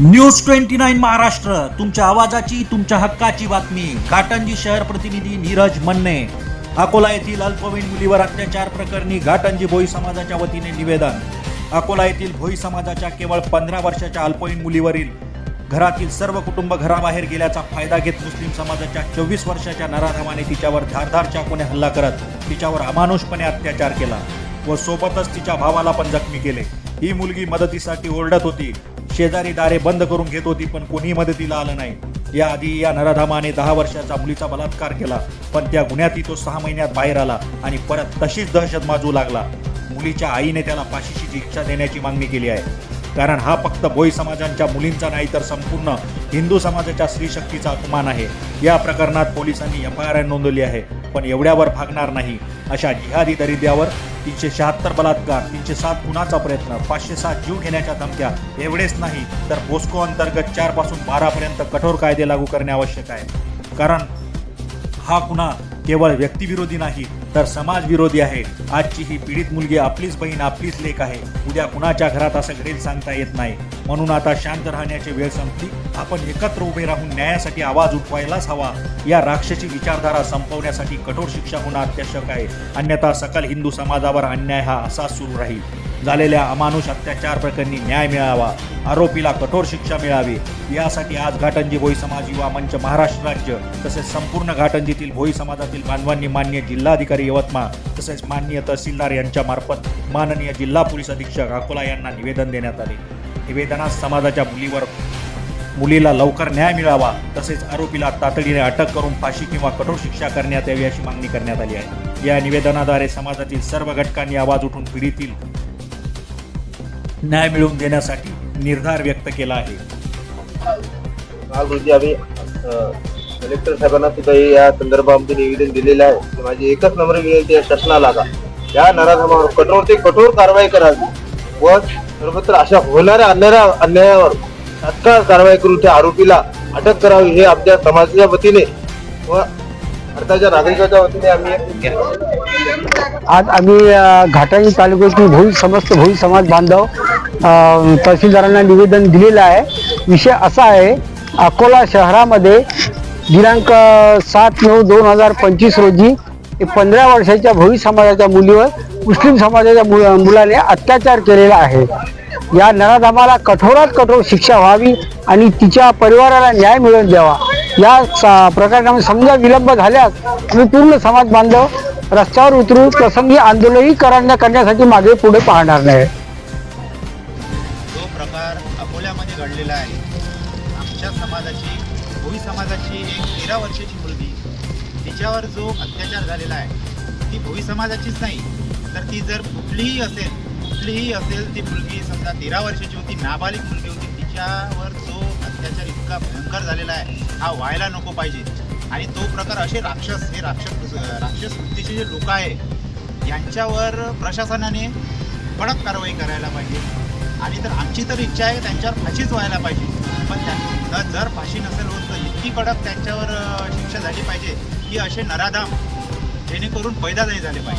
News twenty nine Maharashtra तुमच्या आवाजाची तुमच्या हक्काची बातमी. घाटंजी शहर प्रतिनिधी नीरज मन्ने. अकोला येथील अल्पवयीन मुलीवर अत्याचार प्रकरणी घाटंजी भोई समाजाच्या वतीने निवेदन. अकोला येथील भोई समाजाच्या केवळ पंधरा वर्षाच्या अल्पवयीन मुलीवरील घरातील सर्व कुटुंब घराबाहेर गेल्याचा फायदा घेत मुस्लिम समाजाच्या चोवीस वर्षाच्या नराधमाने तिच्यावर धारधार चाकूने हल्ला करत तिच्यावर अमानुषपणे अत्याचार केला व सोबतच तिच्या भावाला पण जखमी केले. ही मुलगी मदतीसाठी ओरडत होती. शेजारी दारे बंद करून घेत होती पण कोणी मदतीला आलं नाही. याआधी या नराधामाने दहा वर्षाचा मुलीचा बलात्कार केला पण त्या गुन्ह्यातही तो सहा महिन्यात बाहेर आला आणि परत तशीच दहशत माजू लागला. मुलीच्या आईने त्याला फाशीची शिक्षा देण्याची मागणी केली आहे. कारण हा फक्त भोई समाजांच्या मुलींचा नाही तर संपूर्ण हिंदू समाजाच्या स्त्रीशक्तीचा अपमान आहे. या प्रकरणात पोलिसांनी एफ आय आर नोंदवली आहे पण एवढ्यावर भागणार नाही. अशा जिहादी दरिद्यावर तीनशे शहात्तर बलात्कार तीनशे सात गुन्हाचा प्रयत्न पाचशे सात जीव घेण्याच्या धमक्या एवढेच नाही तर बोस्को अंतर्गत चारपासून कठोर कायदे लागू करणे आवश्यक आहे. कारण हा गुन्हा केवळ व्यक्तिविरोधी नाही तर समाजविरोधी आहे. आजची ही पीडित मुलगी आपलीच बहीण आपलीच लेख आहे. उद्या कुणाच्या घरात असं घडेल सांगता येत नाही. म्हणून आता शांत राहण्याची वेळ संपली. आपण एकत्र उभे राहून न्यायासाठी आवाज उठवायलाच हवा. या राक्षसी विचारधारा संपवण्यासाठी कठोर शिक्षा होणं अत्यावश्यक आहे. अन्यथा सकल हिंदू समाजावर अन्याय हा असाच सुरू राहील. झालेल्या अमानुष अत्याचार प्रकरणी न्याय मिळावा. आरोपीला कठोर शिक्षा मिळावी. यासाठी आज घाटंजी भोई समाज युवा मंच महाराष्ट्र राज्य तसेच संपूर्ण घाटंजीतील भोई समाजातील बांधवांनी मान्य जिल्हाधिकारी यवतमाळ तसेच माननीय तहसीलदार यांच्या मार्फत माननीय जिल्हा पोलीस अधीक्षक अकोला यांना निवेदन देण्यात आले. निवेदनात समाजाच्या मुलीवर मुलीला लवकर न्याय मिळावा तसेच आरोपीला तातडीने अटक करून फाशी किंवा कठोर शिक्षा करण्यात यावी अशी मागणी करण्यात आली आहे. या निवेदनाद्वारे समाजातील सर्व घटकांनी आवाज उठून पीडितील न्याय मिळवून देण्यासाठी निर्धार व्यक्त केला आहे. कलेक्टर साहेबांना सुद्धा या संदर्भामध्ये निवेदन दिलेलं आहे. की माझी एकच नम्र विनंती आहे शासनाला का या नराधमावर कठोर ते कठोर कारवाई करावी व सर्वत्र अशा होणाऱ्या अन्याया अन्यायावर तात्काळ कारवाई करून त्या आरोपीला अटक करावी हे आमच्या समाजाच्या वतीने व भारताच्या नागरिकाच्या वतीने आम्ही आज आम्ही अ, तालुक्यातील भोई समस्त भोई समाज बांधव तहसीलदारांना निवेदन दिलेलं आहे. विषय असा आहे अकोला शहरामध्ये दिनांक सात नऊ दोन हजार पंचवीस रोजी पंधरा वर्षाच्या भोई समाजाच्या मुलीवर मुस्लिम समाजाच्या मु मुलाने अत्याचार केलेला आहे. या नराधामाला कठोरात कठोर शिक्षा व्हावी आणि तिच्या परिवाराला न्याय मिळवून द्यावा. या स- प्रकरणामध्ये समजा विलंब झाल्यास आम्ही पूर्ण समाज बांधव रस्त्यावर उतरून प्रसंगी आंदोलनही करण्या करण्यासाठी मागे पुढे पाहणार नाही. जो प्रकार अकोल्यामध्ये घडलेला आहे आमच्या समाजाची कोळी समाजाची एक तेरा वर्षाची मुलगी. तिच्यावर जो अत्याचार झालेला आहे ती भोई समाजाचीच नाही. तर ती जर कुठलीही असेल कुठलीही असेल ती मुलगी समजा तेरा वर्षाची होती नाबालिक मुलगी होती तिच्यावर जो अत्याचार इतका भयंकर झालेला आहे हा व्हायला नको पाहिजे. आणि तो प्रकार असे राक्षस हे राक्षस राक्षस वृत्तीचे जे लोक आहे यांच्यावर प्रशासनाने कडक कारवाई करायला पाहिजे. आणि तर आमची तर इच्छा आहे त्यांच्यावर फाशीच व्हायला पाहिजे. पण त्या जर फाशी नसेल होत तर कडक त्यांच्यावर शिक्षा झाली पाहिजे की असे नराधाम जेणेकरून पैदा नाही झाले पाहिजे.